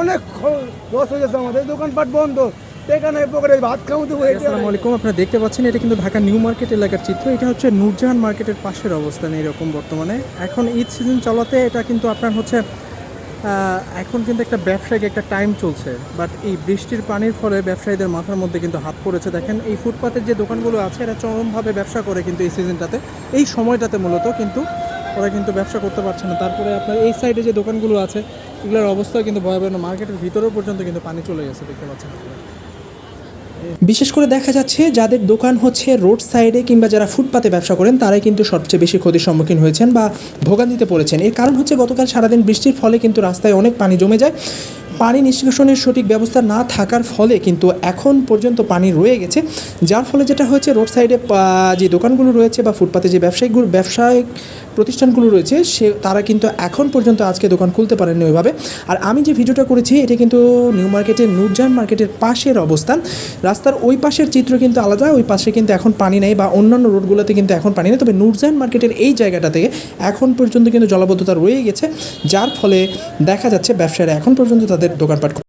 অনেক লস হয়ে গেছে আমাদের। দোকানপাট বন্ধ। এখানে পকেটে ভাত দেবো আসসালামু আলাইকুম আপনারা দেখতে পাচ্ছেন এটা কিন্তু ঢাকা নিউ মার্কেট এলাকার চিত্র। এটা হচ্ছে নূরজাহান মার্কেটের পাশের অবস্থান এরকম বর্তমানে। এখন ঈদ সিজন চলাতে এটা কিন্তু আপনার হচ্ছে এখন কিন্তু একটা ব্যবসায়িক একটা টাইম চলছে। বাট এই বৃষ্টির পানির ফলে ব্যবসায়ীদের মাথার মধ্যে কিন্তু হাত পড়েছে। দেখেন এই ফুটপাতের যে দোকানগুলো আছে এরা চরমভাবে ব্যবসা করে কিন্তু এই সিজনটাতে এই সময়টাতে মূলত কিন্তু ওরা কিন্তু ব্যবসা করতে পারছে না। তারপরে আপনার এই সাইডে যে দোকানগুলো আছে, এগুলোর অবস্থা কিন্তু ভয়াবহ। মার্কেটের ভিতরেও পর্যন্ত কিন্তু পানি চলে গেছে, দেখতে পাচ্ছেন। বিশেষ করে দেখা যাচ্ছে, যাদের দোকান হচ্ছে রোড সাইডে কিংবা যারা ফুটপাতে ব্যবসা করেন, তারাই কিন্তু সবচেয়ে বেশি ক্ষতির সম্মুখীন হয়েছেন বা ভোগান্তিতে পড়েছেন। এর কারণ হচ্ছে, গতকাল সারাদিন বৃষ্টির ফলে কিন্তু রাস্তায় অনেক পানি জমে যায়। পানি নিষ্কাশনের সঠিক ব্যবস্থা না থাকার ফলে কিন্তু এখন পর্যন্ত পানি রয়ে গেছে, যার ফলে যেটা হয়েছে রোড সাইডে যে দোকানগুলো রয়েছে বা ফুটপাতে যে ব্যবসায়িকগুলো ব্যবসায়িক প্রতিষ্ঠানগুলো রয়েছে, সে, তারা কিন্তু এখন পর্যন্ত আজকে দোকান খুলতে পারেননি ওইভাবে। আর আমি যে ভিডিওটা করেছি, এটা কিন্তু নিউ মার্কেটের নূরজাহান মার্কেটের পাশের অবস্থান। রাস্তার ওই পাশের চিত্র কিন্তু আলাদা, ওই পাশে কিন্তু এখন পানি নেই বা অন্যান্য রোডগুলোতে কিন্তু এখন পানি নেই। তবে নূরজাহান মার্কেটের এই জায়গাটা থেকে এখন পর্যন্ত কিন্তু জলাবদ্ধতা রয়ে গেছে, যার ফলে দেখা যাচ্ছে ব্যবসায়ীরা এখন পর্যন্ত তাদের দোকানপাট